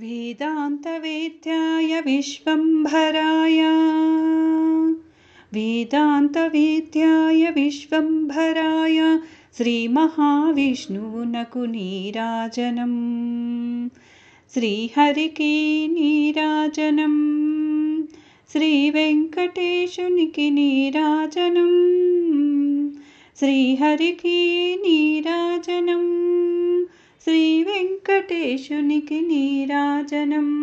वेदान्तवेद्याय विश्वम्भराय। वेदान्तवेद्याय विश्वम्भराय श्रीमहाविष्णुनकुनीराजनम्। श्रीहरिकीनीराजनम् श्रीवेङ्कटेशुनिकिनीराजनम् श्रीहरिकीनीराजनम् श्रीवेङ्कटेशुनिकिनीराजनम्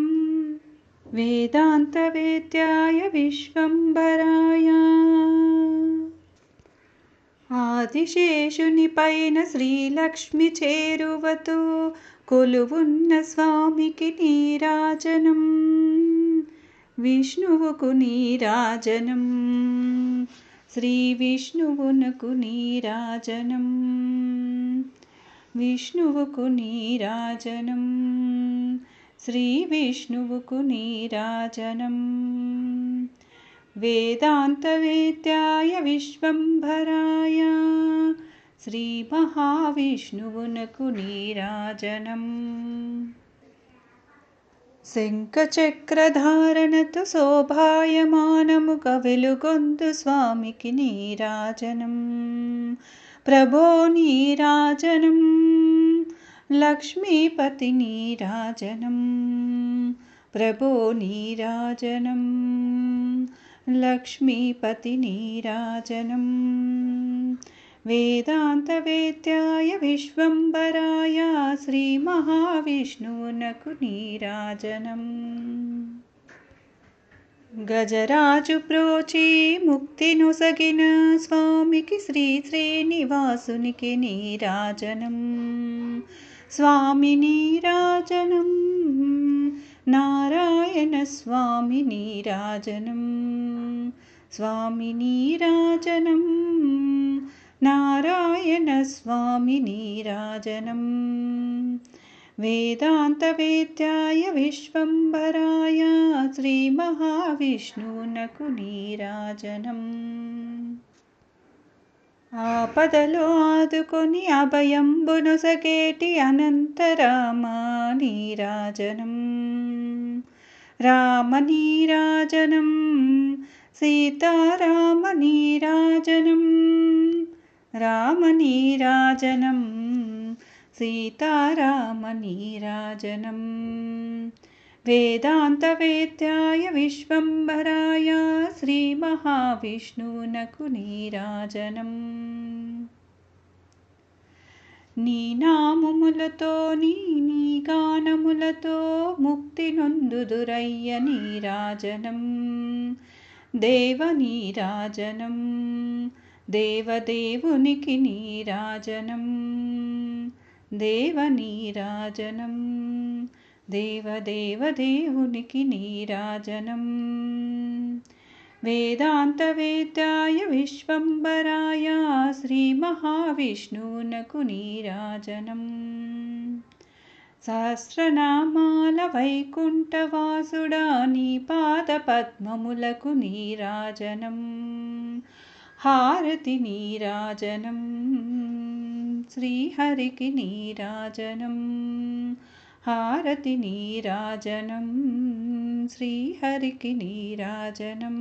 वेदान्तवेद्याय विश्वम्भराय ఆదిశేషునిపైన శ్రీలక్ష్మి చేరువతూ కొలువున్న స్వామికి నీరాజనం విష్ణువుకు నీరాజనం శ్రీ విష్ణువునకు నీరాజనం విష్ణువుకు నీరాజనం శ్రీ విష్ణువుకు నీరాజనం వేదాంతవేద్యాయ విశ్వంభరాయ శ్రీమహావిష్ణువునకు నీరాజనం శంఖచక్రధారణతో శోభాయమానముగ వెలుగొందు స్వామికి నీరాజనం प्रभो नीराजनं लक्ष्मीपतिनीराजनं प्रभो नीराजनं लक्ष्मीपतिनीराजनं वेदान्तवेद्याय विश्वम्बराय श्रीमहाविष्णुनकुनीराजनम्। नीराजनम् गजराजु प्रोचि मुक्तिनुसगिन स्वामिकि श्री श्रीनिवासुनिकि नीराजनम् स्वामि नीराजनम्। नारायणस्वामि नीराजनं स्वामि नीराजनं नारायणस्वामि नीराजनं वेदान्तवेद्याय विश्वम्भराय श्रीमहाविष्णुनकु नीराजनम् ఆపదలో ఆదుకొని అభయంబునొసగేటి అనంతరామ నీరాజనం రామనీరాజనం సీతారామనీరాజనం రామనీరాజనం సీతారామనీరాజనం. వేదాంతవేద్యాయ విశ్వంభరాయ శ్రీమహావిష్ణునకు నీరాజనం. నీ నామములతో నీ నీ గానములతో ముక్తి నొందుదురయ్య నీరాజనం. దేవ నీరాజనం దేవదేవునికి నీరాజనం. దేవ నీరాజనం దేవదేవదేవునికి నీరాజనం వేదాంతవేద్యాయ విశ్వంబరాయ శ్రీమహావిష్ణువునకు నీరాజనం సహస్రనామాల వైకుంఠవాసుడా నీ పాదపద్మములకు श्रीहरिकिनीराजनं हारतिनीराजनं श्रीहरिकिनीराजनं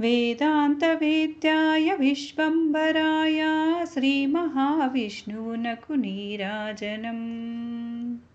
वेदान्तवेद्याय विश्वम्बराय श्रीमहाविष्णुनकुनीराजनम्।